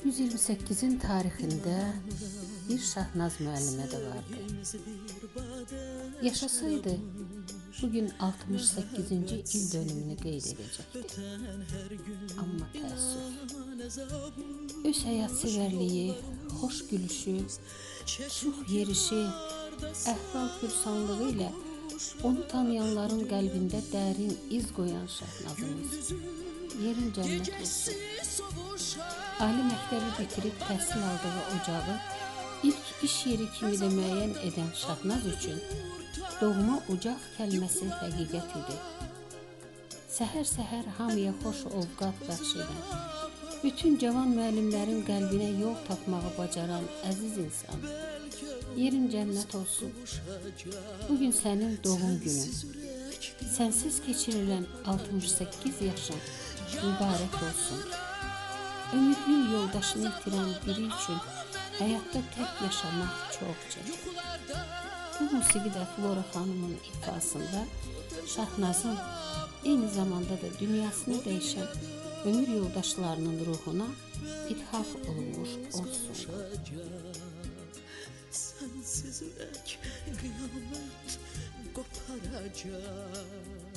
128-in tarixində bir Şahnaz müəllimə də vardı. Yaşasaydı, bugün 68-ci il dönümünü qeyd edəcəkdi. Amma təəssüf. Öz həyatsevərliyi, xoş gülüşü, şux yerişi, əhval pürsanlığı ilə onu tanıyanların qəlbində dərin iz qoyan Şahnazımız. Yerin cənnət olsun. Ali məktəbi bitirib təhsil aldığı ocağı ilk iş yeri kimi də müəyyən edən Şahnaz üçün doğma ocaq kəlməsi həqiqət idi. Səhər-səhər hamıya xoş ovqat bəxş edən, bütün cavan müəllimlərin qəlbinə yol tapmağı bacaran əziz insan. Yerin cənnət olsun. Bu gün sənin doğum günün. Sənsiz keçirilən 68 yaşın mübarək olsun. Ömrünün yoldaşını itirən biri üçün həyatda tək yaşamaq çox çətin. Bu musiqi də Flora xanımın ifasında Şahnazın eyni zamanda da dünyasını dəyişən ömür yoldaşlarının ruhuna ithaf olunmuş olsun. Sensiz ürək qiyamət qoparacaq